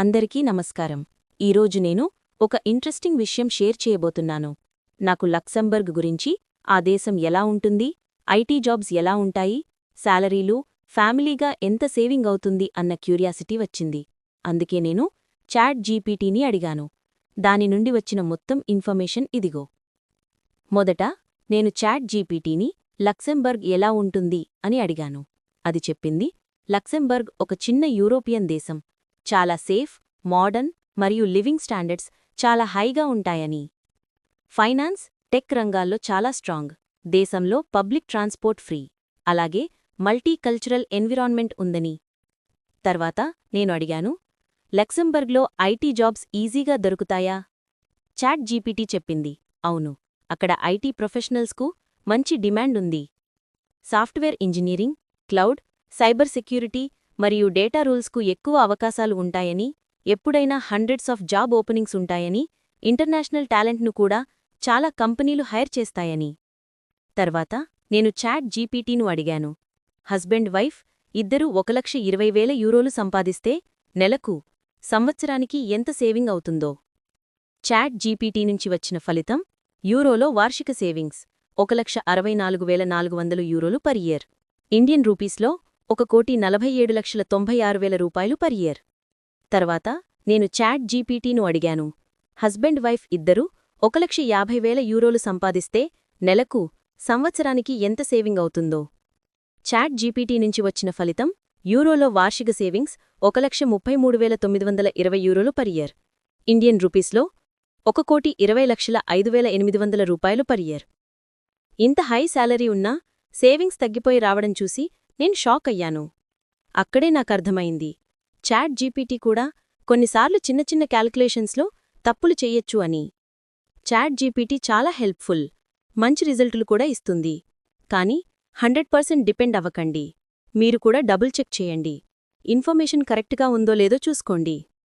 అందరికీ నమస్కారం. ఈరోజు నేను ఒక ఇంట్రెస్టింగ్ విషయం షేర్ చేయబోతున్నాను. నాకు లక్సంబర్గ్ గురించి ఆ దేశం ఎలా ఉంటుంది ఐటీ జాబ్స్ ఎలా ఉంటాయి శాలరీలు ఫ్యామిలీగా ఎంత సేవింగ్ అవుతుంది అన్న క్యూరియాసిటీ వచ్చింది. అందుకే నేను చాట్ జీపీటీని అడిగాను. దాని నుండి వచ్చిన మొత్తం ఇన్ఫర్మేషన్ ఇదిగో. మొదట నేను చాట్ జీపీటీని లక్సెంబర్గ్ ఎలా ఉంటుంది అని అడిగాను. అది చెప్పింది లక్సెంబర్గ్ ఒక చిన్న యూరోపియన్ దేశం. చాలా సేఫ్ మోడర్న్ మరియు లివింగ్ స్టాండర్డ్స్ చాలా హైగా ఉంటాయని. ఫైనాన్స్ టెక్ రంగాల్లో చాలా స్ట్రాంగ్. దేశంలో పబ్లిక్ ట్రాన్స్పోర్ట్ ఫ్రీ. అలాగే మల్టీకల్చరల్ ఎన్విరాన్మెంట్ ఉందని. తర్వాత నేను అడిగాను లక్సెంబర్గ్లో ఐటీ జాబ్స్ ఈజీగా దొరుకుతాయా? చాట్ జీపీటీ చెప్పింది అవును అక్కడ ఐటీ ప్రొఫెషనల్స్కు మంచి డిమాండ్ ఉంది. Software engineering cloud cyber security మరియు డేటా రూల్స్కు ఎక్కువ అవకాశాలు ఉంటాయని ఎప్పుడైనా హండ్రెడ్స్ ఆఫ్ జాబ్ ఓపెనింగ్స్ ఉంటాయని ఇంటర్నేషనల్ టాలెంట్ను కూడా చాలా కంపెనీలు హైర్ చేస్తాయని. తర్వాత నేను చాట్ జీపీటీను అడిగాను. హస్బెండ్ వైఫ్ ఇద్దరూ ఒక లక్ష ఇరవై వేల యూరోలు సంపాదిస్తే నెలకు సంవత్సరానికి ఎంత సేవింగ్ అవుతుందో. చాట్ జీపీటీ నుంచి వచ్చిన ఫలితం యూరోలో వార్షిక సేవింగ్స్ ఒక లక్ష అరవై నాలుగు వేల నాలుగు వందలు యూరోలు పర్ ఇయర్. ఇండియన్ రూపీస్లో ఒక కోటి నలభై ఏడు లక్షల తొంభై ఆరు వేల రూపాయలు పర్ ఇయర్. తర్వాత నేను చాట్ జీపీటీను అడిగాను. హస్బెండ్ వైఫ్ ఇద్దరూ ఒక లక్ష యాభై వేల యూరోలు సంపాదిస్తే నెలకు సంవత్సరానికి ఎంత సేవింగ్ అవుతుందో. చాట్ జీపీటీ నుంచి వచ్చిన ఫలితం యూరోలో వార్షిక సేవింగ్స్ ఒక లక్ష ముప్పై మూడు వేల తొమ్మిది వందల ఇరవై యూరోలు పర్ ఇయర్. ఇండియన్ రూపీస్లో ఒక కోటి ఇరవై లక్షల ఐదు వేల ఎనిమిది వందల రూపాయలు పర్ ఇయర్. ఇంత హై శాలరీ ఉన్నా సేవింగ్స్ తగ్గిపోయి రావడం చూసి నేను షాక్ అయ్యాను. అక్కడే నాకర్థమైంది. చాట్ జీపీటీ కూడా కొన్నిసార్లు చిన్న చిన్న క్యాల్కులేషన్స్లో తప్పులు చెయ్యొచ్చు అని. చాట్ జీపీటీ చాలా హెల్ప్ఫుల్. మంచి రిజల్టులు కూడా ఇస్తుంది. కానీ హండ్రెడ్ పర్సెంట్ డిపెండ్ అవ్వకండి. మీరు కూడా డబుల్ చెక్ చేయండి. ఇన్ఫర్మేషన్ కరెక్ట్గా ఉందో లేదో చూసుకోండి.